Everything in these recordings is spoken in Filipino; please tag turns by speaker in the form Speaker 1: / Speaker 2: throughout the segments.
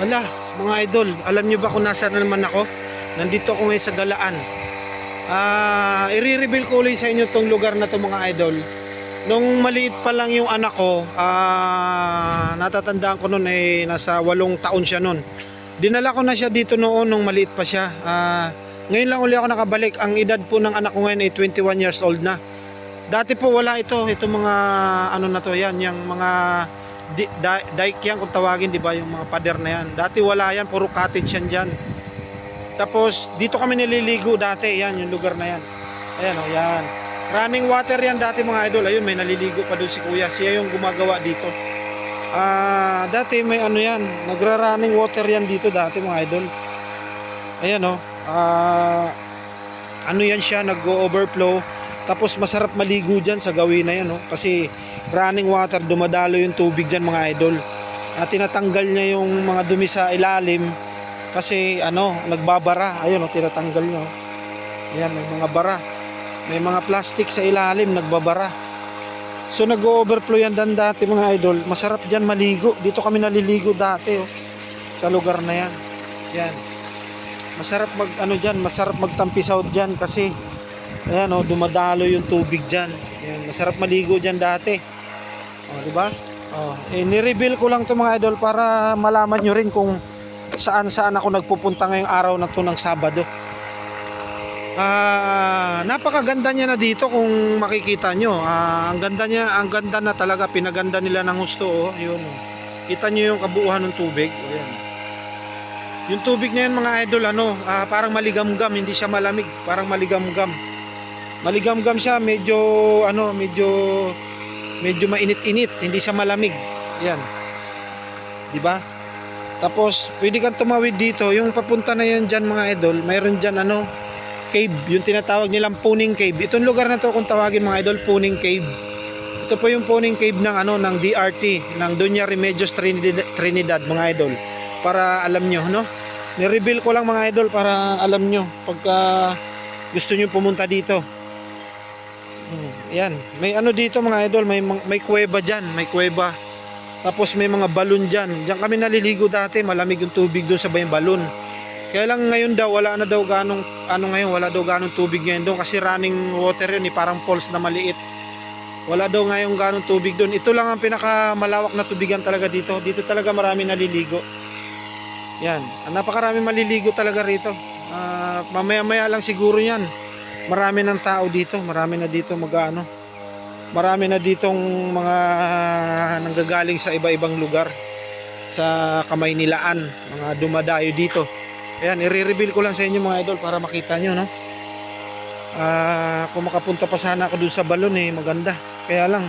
Speaker 1: Ala, mga idol, alam nyo ba kung nasaan na naman ako? Nandito ako ngayon sa Galaan. Ah, i-reveal ko ulit sa inyo tong lugar na to mga idol. Nung maliit pa lang yung anak ko, ah, natatandaan ko noon ay nasa walong taon siya noon. Dinala ko na siya dito noon nung maliit pa siya. Ah, ngayon lang uli ako nakabalik. Ang edad po ng anak ko ngayon ay 21 years old na. Dati po wala ito, ito mga ano na to yan, yung mga di, da, dike yan kung tawagin, di ba, yung mga pader na yan. Dati wala yan, puro cottage yan dyan. Tapos dito kami nililigo dati, yan yung lugar na yan. Ayan o, yan. Running water yan dati mga idol. Ayun, may naliligo pa doon si kuya. Siya yung gumagawa dito. Ah, dati may ano yan, nagra-running water yan dito dati mga idol. Ayan o. Ah, ano yan siya, nag-overflow. Tapos masarap maligo dyan sa gawin na yan, no? Kasi running water, dumadalo yung tubig dyan mga idol. At tinatanggal niya yung mga dumi sa ilalim kasi ano, nagbabara. Ayun, no, tinatanggal niya. oh. Yan, may mga bara. May mga plastic sa ilalim, nagbabara. So nag-overflow yan dan dati mga idol. Masarap dyan maligo. Dito kami naliligo dati, oh. Sa lugar na yan. Yan. Masarap mag ano diyan, masarap magtampisaw diyan kasi ayan oh, dumadalo yung tubig diyan. Ayan, masarap maligo diyan dati. Oh, di ba? Oh, eh ni-reveal ko lang 'to mga idol para malaman nyo rin kung saan-saan ako nagpupunta ngayong araw na 'to ng Sabado. Ah, napakaganda niya na dito kung makikita nyo. Ah, ang ganda niya, ang ganda na talaga pinaganda nila ng husto oh. Yun oh. Kita nyo yung kabuuan ng tubig. Ayan. Yung tubig na yan mga idol ano, ah, parang maligamgam, hindi siya malamig, parang maligamgam. Maligamgam siya, medyo ano, medyo medyo mainit-init, hindi siya malamig. Yan. 'Di ba? Tapos pwede kang tumawid dito, yung papunta na yan diyan mga idol, mayroon diyan ano, cave, yung tinatawag nilang Puning Cave. Itong lugar na to kung tawagin mga idol, Puning Cave. Ito po yung Puning Cave ng ano ng DRT, ng Doña Remedios Trinidad, Trinidad mga idol. Para alam nyo, no? Ni-reveal ko lang mga idol para alam nyo pagka gusto nyo pumunta dito. Hmm, yan. May ano dito mga idol, may may kuweba diyan, may kuweba. Tapos may mga balon diyan. Diyan kami naliligo dati, malamig yung tubig doon sa may balon. Kaya lang ngayon daw wala na daw ganong ano ngayon, wala daw ganong tubig ngayon doon kasi running water yun, eh, parang falls na maliit. Wala daw ngayon ganong tubig doon. Ito lang ang pinakamalawak na tubigan talaga dito. Dito talaga marami naliligo. Yan. Napakarami maliligo talaga rito. Ah, mamaya-maya lang siguro yan. Marami ng tao dito. Marami na dito mag-ano. Marami na ditong mga nanggagaling sa iba-ibang lugar. Sa kamay nilaan. Mga dumadayo dito. Ayan, i-reveal ko lang sa inyo mga idol para makita nyo, no? Ah, kung makapunta pa sana ako dun sa balon eh, maganda. Kaya lang,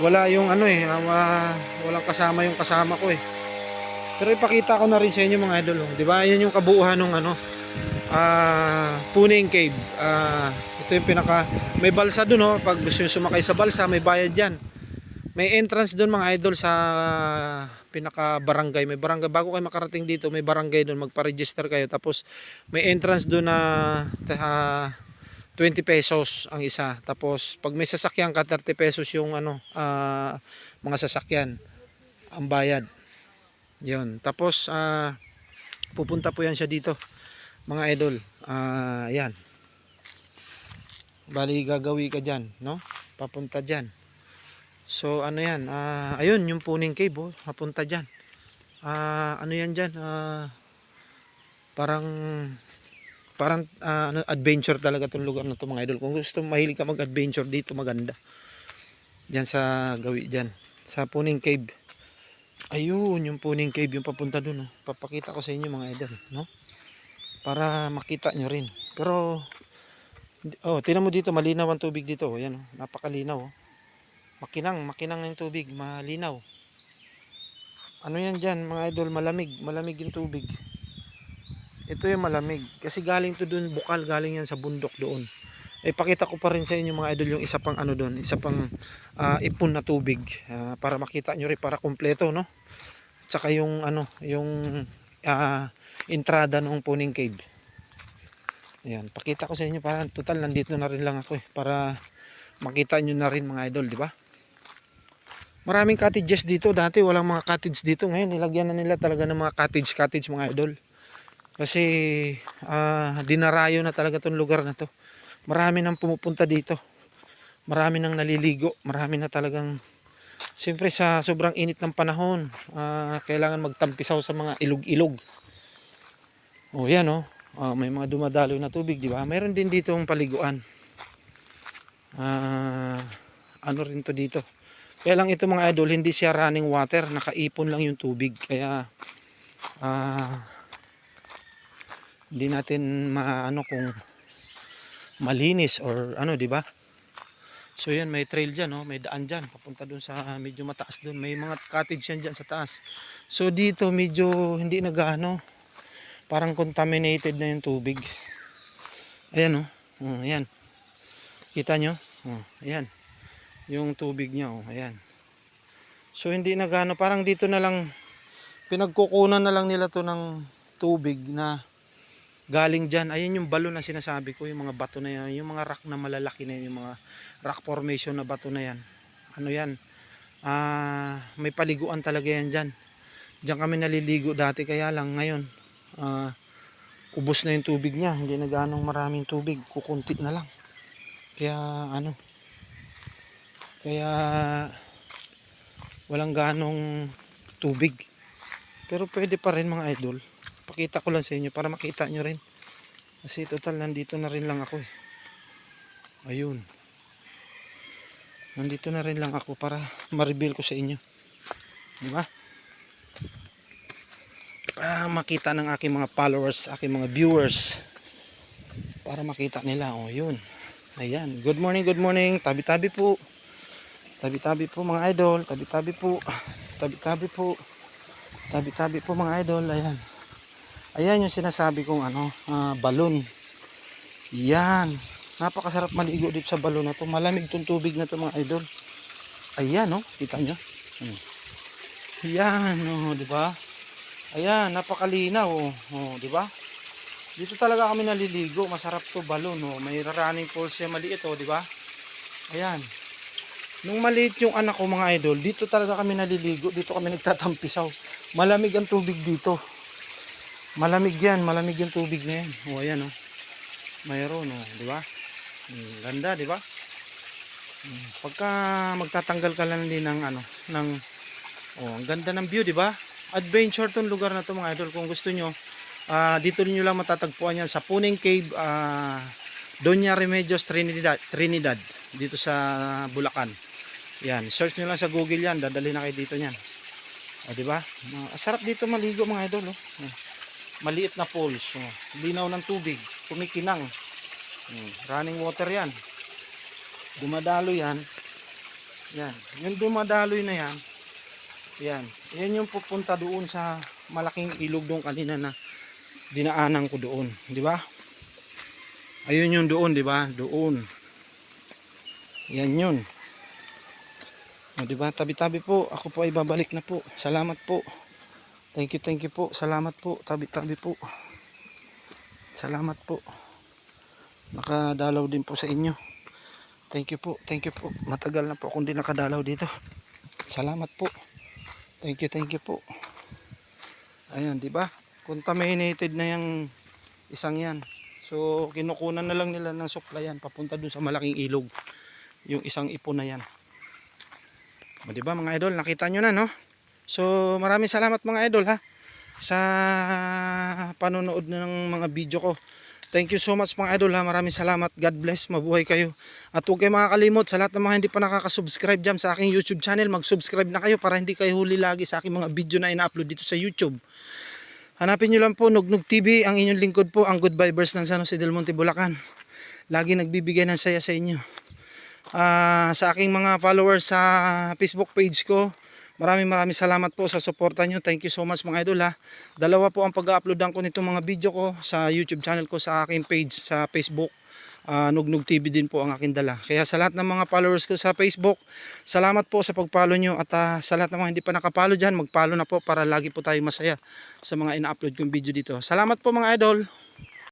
Speaker 1: wala yung ano eh, wa- walang kasama yung kasama ko eh. Pero ipakita ko na rin sa inyo mga idol, oh. 'di ba? Yan yung kabuuan ng ano, ah, Puning Cave. Ah, ito yung pinaka may balsa doon, oh. Pag gusto niyo sumakay sa balsa, may bayad diyan. May entrance doon mga idol sa pinaka barangay. May barangay bago kayo makarating dito, may barangay doon, magpa-register kayo. Tapos may entrance doon na ah, 20 pesos ang isa. Tapos pag may sasakyan ka 30 pesos yung ano, ah, mga sasakyan ang bayad. 'Yun. Tapos ah, pupunta po yan siya dito. Mga idol. Ah, yan. Bali gagawi ka diyan, no? Papunta diyan. So ano yan? Ah, ayun yung Puning Cave, oh, papunta diyan. Ah, ano yan diyan? Ah, parang parang ano, adventure talaga tong lugar na to mga idol. Kung gusto mahilig ka mag-adventure dito, maganda. Diyan sa gawi diyan, sa Puning Cave. Ayun, yung Puning Cave yung papunta dun, oh. Papakita ko sa inyo mga idol, no? Para makita nyo rin. Pero oh, tinan mo dito, malinaw ang tubig dito, oh. Yan, oh. Napakalinaw, oh. Makinang, makinang yung tubig, malinaw. Ano yan dyan, mga idol, malamig, malamig yung tubig. Ito yung malamig. Kasi galing to dun, bukal, galing yan sa bundok doon. Eh, pakita ko pa rin sa inyo mga idol yung isa pang ano doon, isa pang ah, ipon na tubig ah, para makita nyo rin para kumpleto, no? Tsaka yung ano, yung ah, entrada ng Puning Cave. Ayan, pakita ko sa inyo para total nandito na rin lang ako eh para makita nyo na rin mga idol, di ba? Maraming cottages dito. Dati walang mga cottage dito. Ngayon nilagyan na nila talaga ng mga cottage cottage mga idol. Kasi ah, dinarayo na talaga tong lugar na to. Marami nang pumupunta dito. Marami nang naliligo. Marami na talagang Siyempre sa sobrang init ng panahon, ah, kailangan magtampisaw sa mga ilog-ilog. Oh, yan oh. Ah, may mga dumadaloy na tubig, di ba? Mayroon din dito ang paliguan. Ah, ano rin to dito. Kaya lang ito mga idol, hindi siya running water, nakaipon lang yung tubig. Kaya ah, hindi natin maano kung malinis or ano, di ba? So yan, may trail dyan, no? may daan dyan, papunta dun sa medyo mataas dun. May mga cottage yan dyan sa taas. So dito medyo hindi nagano, parang contaminated na yung tubig. Ayan, oh. Oh, ayan. Kita nyo? Oh, ayan. Yung tubig niya, oh, ayan. So hindi nagano, parang dito na lang, pinagkukunan na lang nila to ng tubig na galing dyan. Ayan yung balon na sinasabi ko, yung mga bato na yan, yung mga rock na malalaki na yun, yung mga rock formation na bato na yan. Ano yan? Ah, may paliguan talaga yan dyan. Diyan kami naliligo dati kaya lang ngayon ah, ubos na yung tubig niya. Hindi na ganong maraming tubig. Kukunti na lang. Kaya ano kaya walang ganong tubig. Pero pwede pa rin mga idol. Pakita ko lang sa inyo para makita nyo rin. Kasi total nandito na rin lang ako eh. Ayun. Nandito na rin lang ako para ma-reveal ko sa inyo. Di ba? Para makita ng aking mga followers, aking mga viewers. Para makita nila. Oh, yun. Ayan. Good morning, good morning. Tabi-tabi po. Tabi-tabi po mga idol. Tabi-tabi po. Tabi-tabi po. Tabi-tabi po mga idol. Ayan. Ayan yung sinasabi kong ano, ah, balon. Yan. Napakasarap maligo dito sa balon na to. Malamig tong tubig na to mga idol. Ayan, no? Kita nyo? Hmm. Yan, oh, di ba? Ayan, napakalinaw, oh, oh di ba? Dito talaga kami naliligo. Masarap to balon, oh. May running pools siya maliit, oh, di ba? Ayan. Nung maliit yung anak ko mga idol, dito talaga kami naliligo. Dito kami nagtatampisaw. Malamig ang tubig dito. Malamig yan, malamig yung tubig na yan. Oh, ayan, oh. Mayroon, oh, di ba? Hmm, ganda, di ba? Hmm, Pagka magtatanggal ka lang din ng ano, ng oh, ang ganda ng view, di ba? Adventure tong lugar na to mga idol. Kung gusto nyo, ah, dito niyo lang matatagpuan yan sa Puning Cave, ah, Doña Remedios Trinidad, Trinidad dito sa Bulacan. Yan, search niyo lang sa Google yan, dadali na kayo dito niyan. O, di ba? Ah, sarap dito maligo mga idol, oh. Oh, Maliit na pools, oh. Linaw ng tubig, kumikinang. Hmm, running water yan. Dumadalo yan. Yan. Yung dumadaloy na yan. Yan. Yan yung pupunta doon sa malaking ilog doon kanina na dinaanan ko doon. Di ba? Ayun yung doon, di ba? Doon. Yan yun. O, di ba? Tabi-tabi po. Ako po ay babalik na po. Salamat po. Thank you, thank you po. Salamat po. Tabi-tabi po. Salamat po nakadalaw din po sa inyo thank you po thank you po matagal na po akong di nakadalaw dito salamat po thank you thank you po. Ayan di ba? Contaminated na yung isang yan. So kinukunan na lang nila ng supply yan papunta dun sa malaking ilog. Yung isang ipon na yan. O di ba mga idol? Nakita nyo na no? So maraming salamat mga idol ha? Sa panonood ng mga video ko Thank you so much mga idol ha. Maraming salamat. God bless. Mabuhay kayo. At huwag kayo makakalimot sa lahat ng mga hindi pa nakaka-subscribe dyan sa aking YouTube channel. Mag-subscribe na kayo para hindi kayo huli lagi sa aking mga video na ina-upload dito sa YouTube. Hanapin nyo lang po Nugnog TV. Ang inyong lingkod po ang Good Vibers ng San Jose del Monte, Bulacan. Lagi nagbibigay ng saya sa inyo. Ah, sa aking mga followers sa Facebook page ko, Maraming maraming salamat po sa suporta nyo. Thank you so much mga idol ha. Dalawa po ang pag-uploadan ko nitong mga video ko sa YouTube channel ko sa aking page sa Facebook. Uh, Nugnog TV din po ang aking dala. Kaya sa lahat ng mga followers ko sa Facebook, salamat po sa pag-follow nyo. At uh, sa lahat ng mga hindi pa nakapalo dyan, mag-follow na po para lagi po tayo masaya sa mga ina-upload kong video dito. Salamat po mga idol.